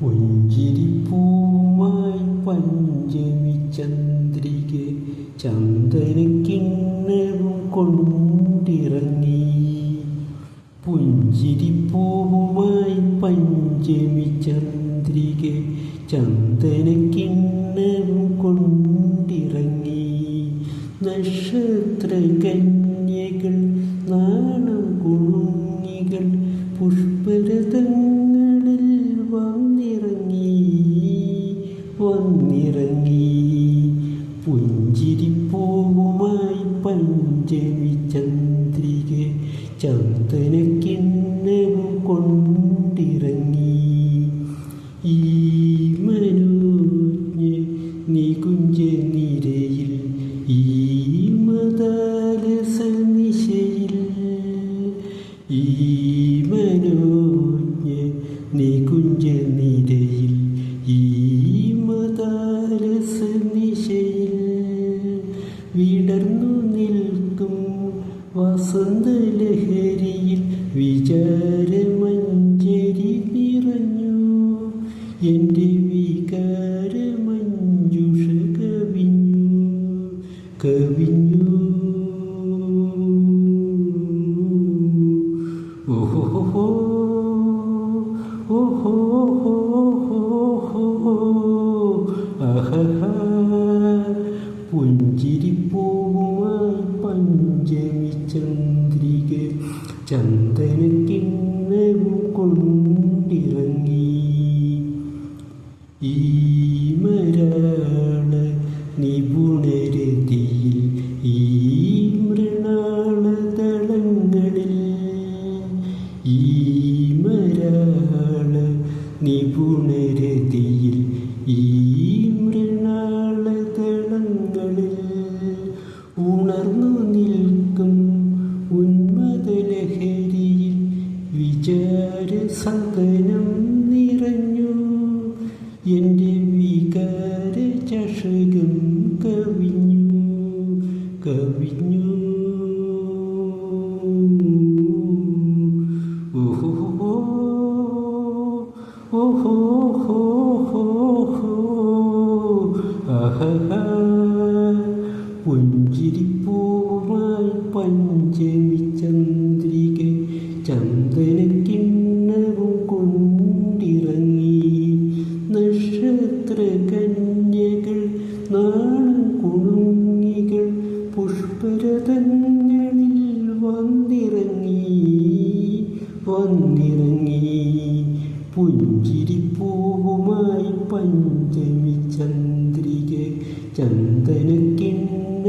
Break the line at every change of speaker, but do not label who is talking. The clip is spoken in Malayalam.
പുഞ്ചിരിപ്പൂവുമായി പഞ്ചമി ചന്ദ്രിക ചന്ദനക്കിണ്ണവും കൊണ്ടിറങ്ങി. പുഞ്ചിരിപ്പൂവുമായി പഞ്ചമി ചന്ദ്രിക ചന്ദനക്കിണ്ണവും കൊണ്ടിറങ്ങി. നക്ഷത്ര പഞ്ചമി ചന്ദ്രിക ചന്ദനക്കിണ്ണവും കൊണ്ടിറങ്ങി. ഈ മനോജ്ഞ നികുഞ്ച നിരയിൽ ഈ മതാലസ നിശയിൽ ഈ മനോജ്ഞ നികുഞ്ച വികാരമഞ്ജുഷ കവിഞ്ഞു കവിഞ്ഞു. ഓഹോ ഓഹോ ആഹാ പുഞ്ചിരിപ്പൂവുമായി പഞ്ചമി ചന്ദ്രിക ചന്ദനക്കിണ്ണവും കൊണ്ടിറങ്ങി ഈ മരാള നിപുണരതിയിൽ ഈ മൃണാളതളങ്ങളിൽ തളങ്ങളിൽ ഈമരാണ് നിപുണരതിയിൽ ഈ മൃണാളതളങ്ങളിൽ ഉണർന്നു നിൽക്കും ഉന്മദലഹരിയിൽ വിചാര സദനം നിറഞ്ഞു When did it നക്ഷത്ര കന്യകൾ നാണം കുണുങ്ങികൾ പുഷ്പരതങ്ങളിൽ വന്നിറങ്ങി വന്നിറങ്ങി. പുഞ്ചിരിപ്പൂവുമായി പഞ്ചമി ചന്ദ്രിക ചന്ദനക്കിണ്ണ